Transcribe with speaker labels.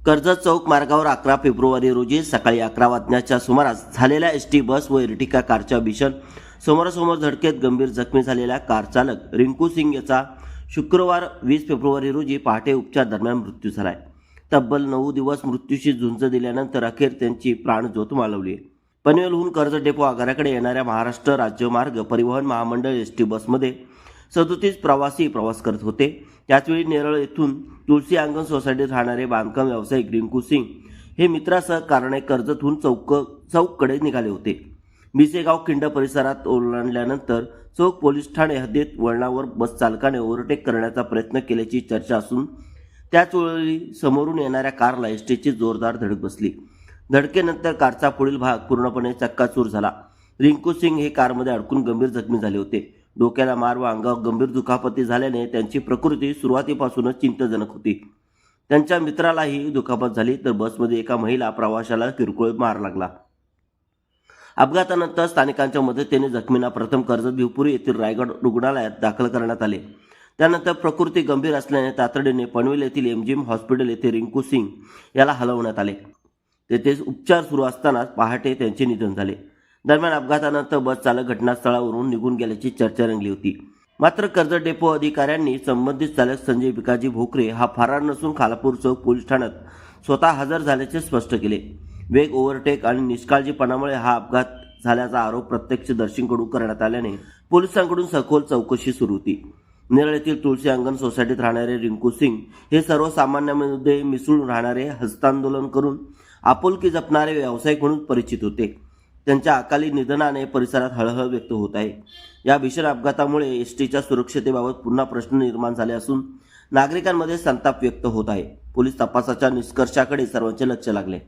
Speaker 1: कर्जत चौक मार्गावर अकरा फेब्रुवारी रोजी सकाळी अकरा वाजण्याच्या सुमारास झालेल्या एस टी बस व इर्टिका कारच्या भीषण समोरासमोर धडकेत गंभीर जखमी झालेला कार चालक रिंकू सिंग याचा शुक्रवार वीस फेब्रुवारी रोजी पहाटे उपचार दरम्यान मृत्यू झालाय. तब्बल नऊ दिवस मृत्यूशी झुंज दिल्यानंतर अखेर त्यांची प्राणज्योत मालवली पनवेलहून कर्ज डेपो आगाराकडे येणाऱ्या महाराष्ट्र राज्य मार्ग परिवहन महामंडळ एस टी बसमध्ये सदोतीस प्रवासी प्रवास करत होते. त्याचवेळी नेरळ येथून तुळशी अंगण सोसायटीत राहणारे बांधकाम व्यावसायिक रिंकू सिंग हे मित्रासह कारणे कर्जतहून चौक चौककडे निघाले होते. मिसेगाव खिंड परिसरात ओलांडल्यानंतर चौक पोलीस ठाणे हद्दीत वळणावर बस चालकाने ओव्हरटेक करण्याचा प्रयत्न केल्याची चर्चा असून त्याचवेळी समोरून येणाऱ्या कारला एसटीची जोरदार धडक बसली. धडकेनंतर कारचा पुढील भाग पूर्णपणे चक्काचूर झाला. रिंकू सिंग हे कारमध्ये अडकून गंभीर जखमी झाले होते. डोक्याला मार व अंगावर गंभीर दुखापती झाल्याने त्यांची प्रकृती सुरुवातीपासूनच चिंताजनक होती. त्यांच्या मित्रालाही दुखापत झाली तर बसमध्ये एका महिला प्रवाशाला किरकोळ मार लागला. अपघातानंतर स्थानिकांच्या मदतीने जखमींना प्रथम कर्जत भिवपुरी येथील रायगड रुग्णालयात दाखल करण्यात आले. त्यानंतर प्रकृती गंभीर असल्याने तातडीने पनवेल येथील एमजीएम हॉस्पिटल येथे रिंकू सिंग याला हलवण्यात आले. तेथे उपचार सुरू असतानाच पहाटे त्यांचे निधन झाले. दरम्यान अपघातानंतर बस चालक घटनास्थळावरून निघून गेल्याची चर्चा रंगली होती. मात्र कर्जत डेपो अधिकाऱ्यांनी संबंधित चालक संजय भिकाजी भोकरे हा फरार नसून खालापूर चौक पोलीस ठाण्यात स्वतः हजर झाल्याचे स्पष्ट केले. वेग ओव्हरटेक आणि निष्काळजीपणामुळे हा अपघात झाल्याचा आरोप प्रत्यक्षदर्शींकडून करण्यात आल्याने पोलिसांकडून सखोल चौकशी सुरू होती. नेरळ येथील तुळशी अंगण सोसायटीत राहणारे रिंकू सिंग हे सर्वसामान्यांमध्ये मिसळून राहणारे हस्तांदोलन करून आपुलकी जपणारे व्यावसायिक म्हणून परिचित होते. त्यांच्या अकाली निधनाने परिसरात हळहळ व्यक्त होत आहे. या भीषण अपघातामुळे एस टीच्या सुरक्षतेबाबत पुन्हा प्रश्न निर्माण झाले असून नागरिकांमध्ये संताप व्यक्त होत आहे. पोलीस तपासाच्या निष्कर्षाकडे सर्वांचे लक्ष लागले.